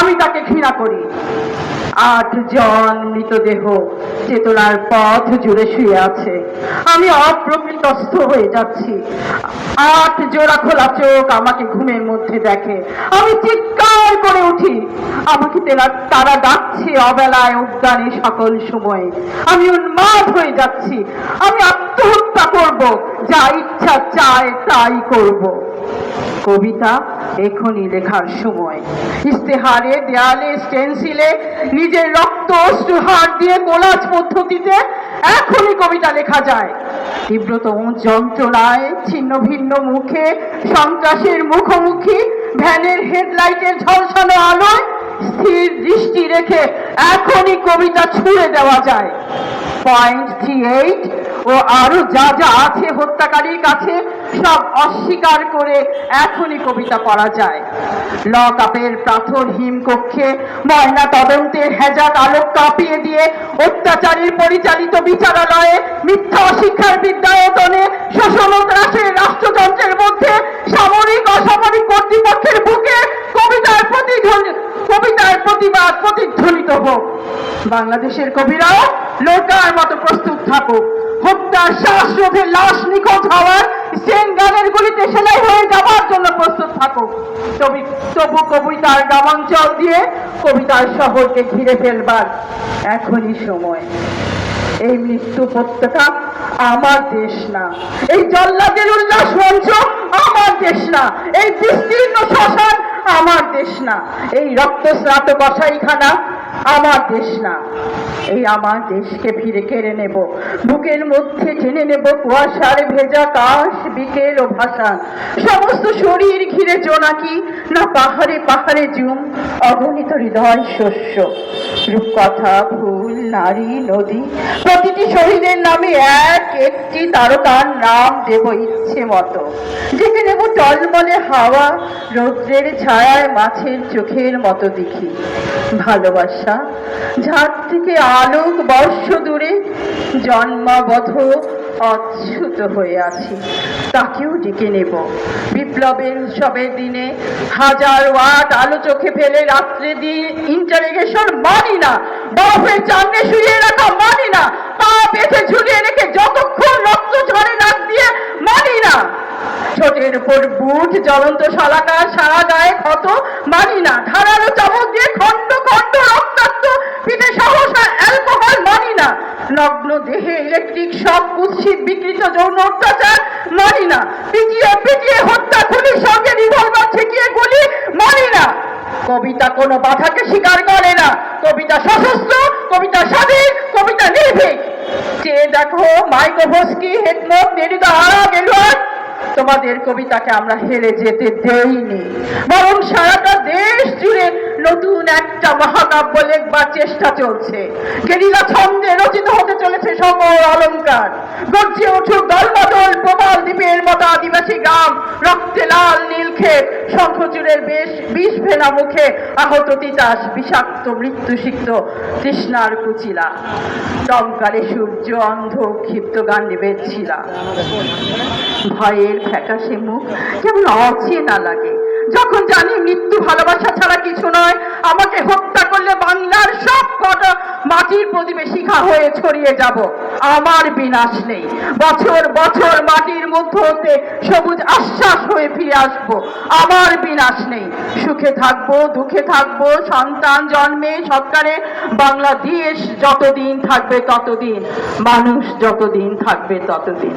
আমি তাকে ঘৃণা করি। আট জন মৃতদেহ চেতনার পথ জুড়ে শুয়ে আছে। আমি অপ্রকৃতস্থ হয়ে যাচ্ছি। আট জোড়া খোলা চোখ আমাকে ঘুমের মধ্যে দেখে। আমি চিৎকার করে উঠি। আমাকে তেরা- তারা ডাকছে অবেলায় উদ্যানে সকল সময়ে। আমি উন্মাদ হয়ে যাচ্ছি। আমি আত্মহত্যা করব। যা ইচ্ছা চায় তাই করব। কবিতা এখনই লেখার সময়। ইস্তেহারে দেয়ালে স্টেন্সিলে নিজের রক্ত অশ্রু দিয়ে কোলাজ পদ্ধতিতে এখনই কবিতা লেখা যায়। তীব্রতম যন্ত্রণায়, ছিন্ন ভিন্ন মুখে, সন্ত্রাসের মুখোমুখি, ভ্যানের হেডলাইটের ঝলসানো আলোয় স্থির দৃষ্টি রেখে এখনই কবিতা ছুঁড়ে দেওয়া যায়। পয়েন্ট থ্রি এইট ও আরও যা যা আছে হত্যাকারীর কাছে সব অস্বীকার করে এখনই কবিতা পড়া যায়। লক আপের পাথর হিম কক্ষে ময়না তদন্তের হেজাক আলোক কাঁপিয়ে দিয়ে অত্যাচারীর পরিচালিত বিচারালয়ে মিথ্যা অশিক্ষার বিদ্যায়তনে শোষণত্রাসের রাষ্ট্রযন্ত্রের মধ্যে সামরিক অসামরিক কর্তৃপক্ষের বুকে কবিতার প্রতিধ্বনি কবিতার প্রতিবাদ প্রতিধ্বনিত হোক। বাংলাদেশের কবিরাও লোটার মতো প্রস্তুত থাকুক। হত্যার শ্বাসরোধে লাশ নিখোঁজ হওয়ার সেন গানের গুলিতে সেলাই হয়ে যাওয়ার জন্য প্রস্তুত থাকুক। তবে তবু কবিতার গ্রামাঞ্চল দিয়ে কবিতার শহরকে ঘিরে ফেলবার এখনই সময়। এই মৃত্যু উপত্যকা আমার দেশ না। এই জল্লাদের উল্লাস মঞ্চ আমার দেশ না। এই বিস্তীর্ণ শ্মশান আমার দেশ না। এই রক্তস্নাত কসাইখানা আমার দেশ না। এই আমার দেশকে ফিরে কেড়ে নেব। বুকের মধ্যে টেনে নেব কুয়াশার ভেজা কাশ, বিকেল ও ভাষা সমস্ত শরীর ঘিরে জোনাকি না পাহাড়ে পাহাড়ে জুম। অগণিত হৃদয় শস্য। রূপকথা, ফুল, নারী, নদী। প্রতিটি শহীদের নামে এক একটি তারকার নাম দেব ইচ্ছে মতো। ডেকে নেব টলমলে হাওয়া, রৌদ্রের ছায়ায় মাছের চোখের মতো দেখি। ভালোবাসা, ঝাঁক থেকে আলোক বর্ষ দূরে, জন্মাবধ অচ্যুত হয়ে আছি, তাকেও ডেকে নেব। বিপ্লবের উৎসবের দিনে হাজার ওয়াট আলো চোখে ফেলে রাত্রে দিন ইন্টারোগেশন মানি না, বরফের চাঁদে শুয়ে রাখা মানি না, পা পেতে ঝুলিয়ে রেখে যতক্ষণ রক্ত ঝরে নাক দিয়ে মানি না। ছোটের উপর বুট জ্বলন্ত শলাকার সারা গায়ে ক্ষত কুৎসিত বিকৃত যৌন অত্যাচার, মানি না। পিটিয়ে পিটিয়ে হত্যা খুলির সঙ্গে রিভলভার ঠেকিয়ে গুলি, মানি না। কবিতা কোনো বাধাকে স্বীকার করে না। কবিতা সশস্ত্র, কবিতা স্বাধীন, কবিতা নির্ভীক। চেয়ে দেখো, মাইকোভস্কি হেকমত নেরিদা হারা গেলুয়ার তোমাদের কবিতাকে আমরা হেরে যেতে দেইনি। বরং সারাটা দেশ জুড়ে নতুন একটা মহাকাব্য লেখবার চেষ্টা চলছে। গেরিলা ছন্দে রচিত হতে চলেছে সকল অলঙ্কার। গর্জে উঠুক দলবদল বিষ মুখে আহত তিতাস বিষাক্ত মৃত্যু সিক্ত তৃষ্ণার কুচিলা। দমকালে সূর্য অন্ধ, ক্ষিপ্ত গান বেদছিলা ভয়ের ফ্যাকাশে মুখ কেমন অচেনা লাগে। যখন জানি মৃত্যু ভালোবাসা ছাড়া কিছু নয়, আমাকে হত্যা করলে বাংলার সব কটা মাটির প্রদীপে শিখা হয়ে ছড়িয়ে যাব। আমার বিনাশ নেই। বছর বছর মাটির মধ্য হতে সবুজ আশ্বাস হয়ে ফিরে আসব। আমার বিনাশ নেই। সুখে থাকব, দুঃখে থাকব, সন্তান জন্মে সরকারে বাংলাদেশ যতদিন থাকবে ততদিন, মানুষ যতদিন থাকবে ততদিন।